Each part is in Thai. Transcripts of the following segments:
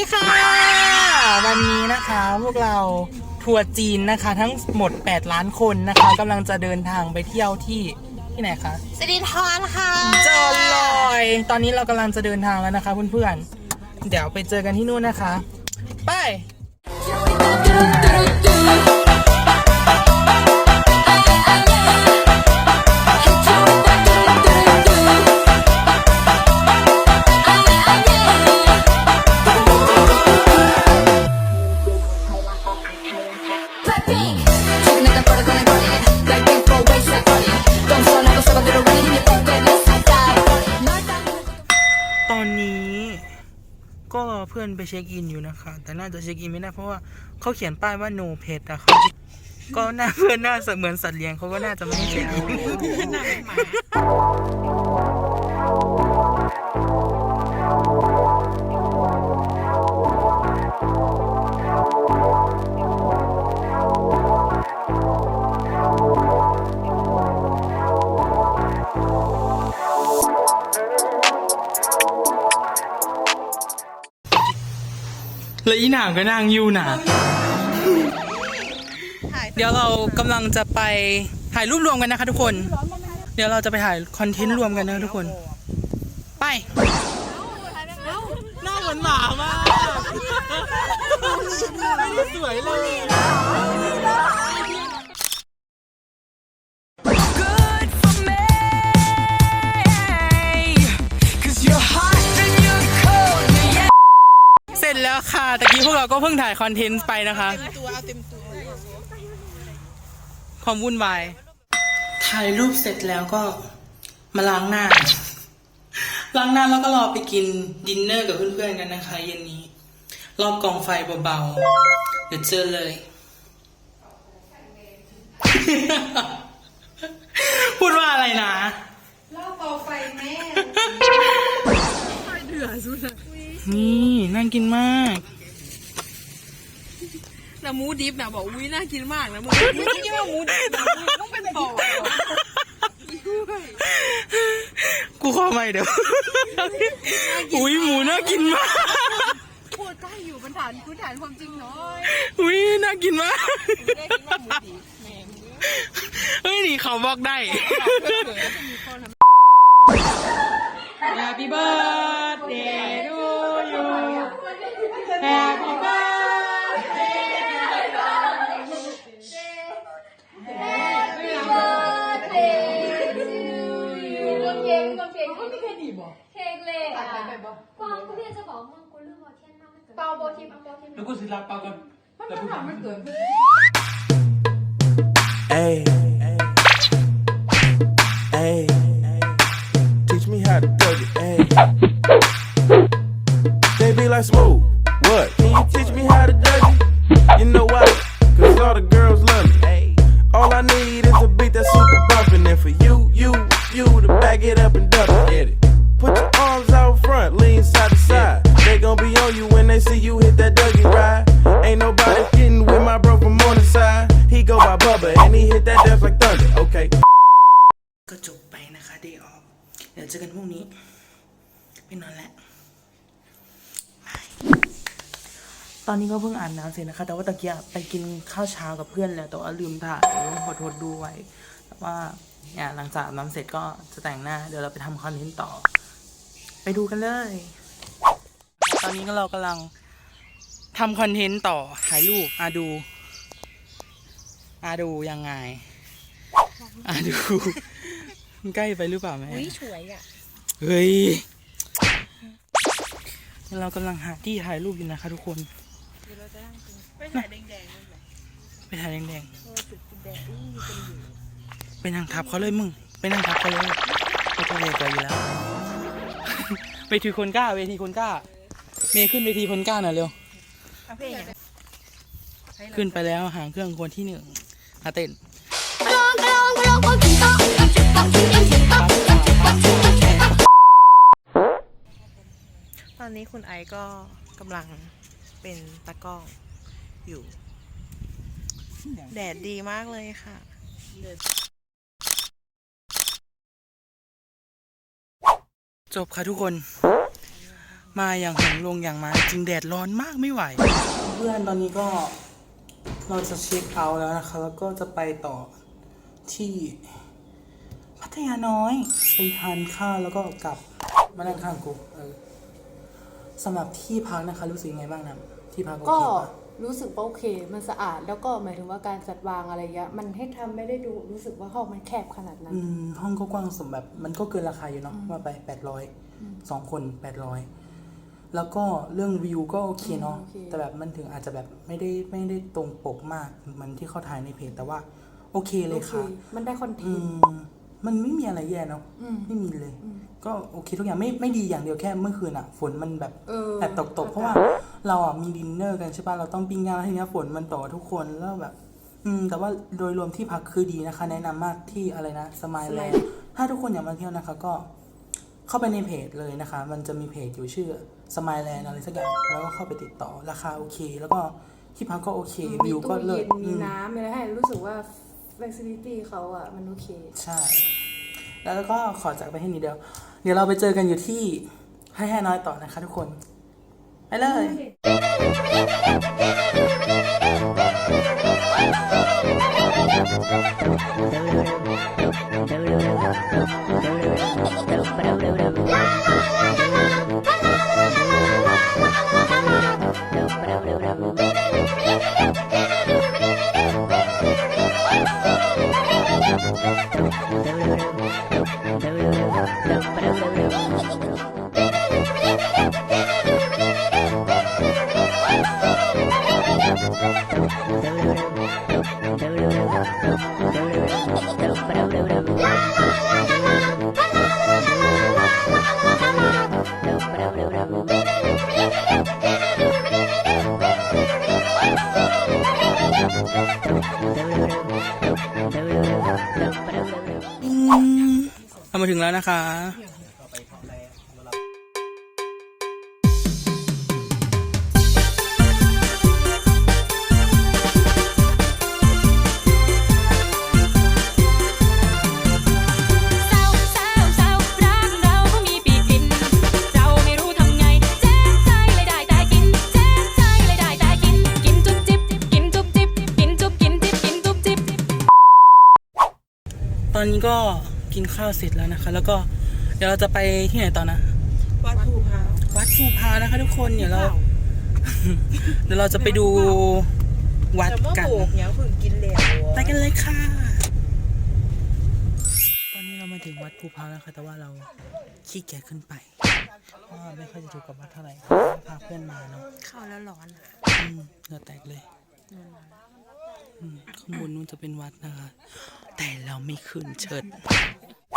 ีค่ะ วันนี้นะคะพวกเราทัวร์จีนนะคะ ทั้งหมด 8 ล้านคนนะคะกำลังจะเดินทางไปเที่ยวที่ที่ไหนคะสิรินทรค่ะจอลอย ตอนนี้เรากำลังจะเดินทางแล้วนะคะเพื่อนๆเดี๋ยวไปเจอกันที่นู่นนะคะ ไป ตอนนี้ก็เพื่อนไปเช็คอินอยู่นะคะ แต่น่าจะเช็คอินไม่ได้เพราะว่าเขาเขียนป้ายว่า no pet อะเขาก็น่าเพื่อนน่าเหมือนสัตว์เลี้ยงเขาก็น่าจะไม่ให้เช็คอิน แล้วอีหนางก็นั่งอยู่นะเดี๋ยวเรากำลังจะไปถ่ายรูปรวมกันนะคะทุกคน เดี๋ยวเราจะไปถ่ายคอนเทนต์รวมกันนะทุกคน ไปหน้าเหมือนหมามากสวยเลย ตะกี้พวกเราก็เพิ่งถ่ายคอนเทนต์ไปนะคะความวุ่นวาย ถ่ายรูปเสร็จแล้วก็มาล้างหน้า ล้างหน้าแล้วก็รอไปกินดินเนอร์กับเพื่อนๆกันนะคะ เย็นนี้ รอบกองไฟเบาๆ เดี๋ยวเจอเลย พูดว่าอะไรนะนี่น่ากินมาก แต่หมูดิบนะบอกอุ้ยน่ากินมากนะมึงไม่ได้คิดว่าหมูดิบนะมึงต้องเป็นต่อกูขอใหม่เดี๋ยว อุ้ยหมูน่ากินมาก พูดใกล้อยู่บนฐานพื้นฐานความจริงน้อยอุ้ยน่ากินมาก ไม่ได้คิดว่าหมูดิบแหมงเฮ้ยนี่เขาบอกได้ Happy birthday to you Happy birthday ทิมแล้วกูสิรับปากกัน Hey, hey, teach me how to do it. Hey, they be like smooth. ไปนอนแล้วบายตอนนี้ก็เพิ่งอ่านน้ำเสร็จนะคะ แต่ว่าตะเกียบไปกินข้าวเช้ากับเพื่อนแล้วแต่ว่าลืมถ่ายขอโทษด้วย แต่ว่าเนี่ยหลังจากอาบน้ำเสร็จก็จะแต่งหน้า เดี๋ยวเราไปทำคอนเทนต์ต่อ ไปดูกันเลย ตอนนี้ก็เรากำลังทำคอนเทนต์ต่อถ่ายรูปอาดูอาดูยังไงอาดู ใกล้ไปหรือเปล่าแม่ อุ้ยสวยอะ เฮ้ย เรากำลังหาที่ถ่ายรูปอยู่นะคะทุกคนไม่ถ่ายแดงๆนั่นแหละไปถ่ายแดงๆไปนั่งทับเขาเลยมึงไปนั่งทับเขาเลยไปทะเลกว่าอยู่แล้ว ไปถือคนกล้าเวทีคนกล้า เมย์ขึ้นเวทีคนกล้าหน่อยเร็วเอาเพลงอย่างขึ้นไปแล้วหางเครื่องคนที่หนึ่งอาเต้น ตอนนี้คุณไอก็กำลังเป็นตากล้องอยู่ แดดดีมากเลยค่ะ จบค่ะทุกคน มาอย่างหงลงอย่างมา จริงแดดร้อนมากไม่ไหว เพื่อนๆตอนนี้ก็เราจะเช็คเอาท์แล้วนะคะ แล้วก็จะไปต่อที่พัทยาน้อย ไปทานข้าวแล้วก็กลับมานั่งข้างกูเออ สำหรับที่พักนะคะ รู้สึกยังไงบ้างนะที่พักโอก็เคปะรู้สึกว่าโอเค มันสะอาดแล้วก็หมายถึงว่าการจัดวางอะไรเงี้ยมันให้ทำไม่ได้ดูรู้สึกว่าห้องมันแคบขนาดนั้น อืมห้องก็กว้างสมแบบมันก็เกินราคาอยู่เนาะว่าไปแปดร้อยสองคนแปดร้อยแล้วก็เรื่องวิวก็โอเคเนาะอืมโอเค แต่แบบมันถึงอาจจะแบบไม่ได้ไม่ได้ตรงปกมากเหมันที่เขาถ่ายในเพจแต่ว่าโอเคเลโอยเคค่ะ มันได้คอนเทอืนต์ม มันไม่มีอะไรแย่เนาะอืมไม่มีเลย ก็โอเคทุกอย่างไม่ไม่ดีอย่างเดียวแค่เมื่อคืนอะฝนมันแบบเออแอบตกตกๆเพราะว่าเราอะมีดินเนอร์กันใช่ป่ะเราต้องปิ้งย่างแล้วทีเนี้ยฝนมันตกทุกคนแล้วแบบ อืม แต่ว่าโดยรวมที่พักคือดีนะคะ แนะนำมากที่อะไรนะสมายแลน Smile ถ้าทุกคนอยากมาเที่ยวนะคะ ก็เข้าไปในเพจเลยนะคะ มันจะมีเพจอยู่ชื่อสมายแลนอะไรสักอย่างแล้วก็เข้าไปติดต่อราคาโอเค แล้วก็ที่พักก็โอเคมีวิวก็ตู้เลิเย็ศนมีอืมน้ำมีอะไรให้รู้สึกว่า flexibility เขาอะมันโอเค ใช่ แล้วก็ขอจากไปให้นิดเดียว เดี๋ยวเราไปเจอกันอยู่ที่ให้แห่น้อยต่อนะคะทุกคน ไปเลย เรามาถึงแล้วนะคะ อนนี้ก็กินข้าวเสร็จแล้วนะคะ แล้วก็เดี๋ยวเราจะไปที่ไหนต่อนะ วัดภูพร้าววัดภูพร้าวนะคะ ทุกคนเดี๋ยวเรา เดี๋ยวเราจะไปดูวัดแต่เมื่อกันโบกเนี้ยเพิ่งกินแล้วไปกันเลยค่ะ ตอนนี้เรามาถึงวัดภูพร้าวแล้วค่ะ แต่ว่าเราขี้เกียจขึ้นไปเพราะว่าไม่ค่อยจะถูกกับวัดเท่าไหร่พาเพื่อนมาเนาะเข้าแล้วร้อนอะอืมเหงื่อแตกเลยอืม ข้างบนนู้นจะเป็นวัดนะคะ แต่เราไม่ขึ้นเชิด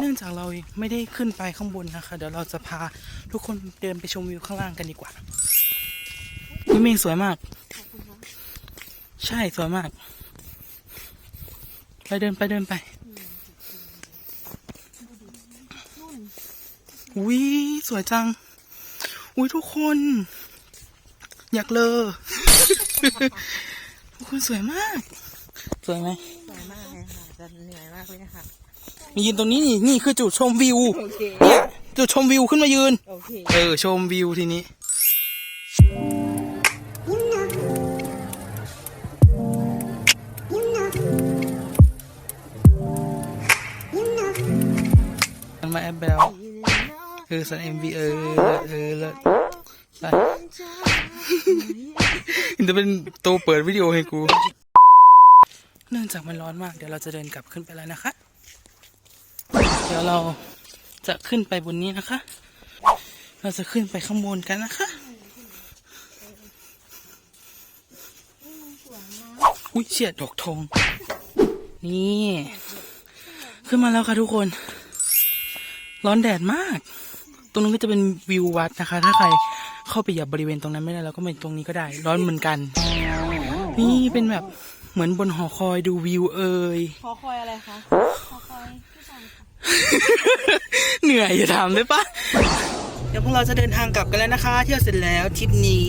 เนื่องจากเราไม่ได้ขึ้นไปข้างบนนะคะ เดี๋ยวเราจะพาทุกคนเดินไปชมวิวข้างล่างกันดีกว่าวิวเมงสวยมาก ใช่สวยมาก ไปเดินไปเดินไปอุ้ยสวยจัง อุ้ยทุกคน อยากเลอ ทุกคนสวยมาก สวยไหมสวยมากเลยค่ะจะเหนื่อยมากเลยค่ะมียืนตรงนี้นี่นี่คือจุดชมวิวโอเคเนี่ยจุดชมวิวขึ้นมายืน โอเค เออ ชมวิวทีนี้มันมาแอปไปแล้วเออสันเอ็มวีเออเลิศเออเลิศไปจะเป็นตัวเปิดวิดีโอให้กู เนื่องจากมันร้อนมาก เดี๋ยวเราจะเดินกลับขึ้นไปแล้วนะคะ เดี๋ยวเราจะขึ้นไปบนนี้นะคะ เราจะขึ้นไปข้างบนกันนะคะ อุ้ยเฉียดดอกทอง นี่ ขึ้นมาแล้วค่ะทุกคน ร้อนแดดมาก ตรงนั้นก็จะเป็นวิววัดนะคะ ถ้าใครเข้าไปเหยียบบริเวณตรงนั้นไม่ได้เราก็มาตรงนี้ก็ได้ ร้อนเหมือนกัน นี่เป็นแบบ เหมือนบนหอคอยดูวิวเอ่ยขอคอยอะไรคะเหนื่อยอย่าถามได้ปะเดี๋ยวพวกเราจะเดินทางกลับกันแล้วนะคะ เที่ยวเสร็จแล้วทริปนี้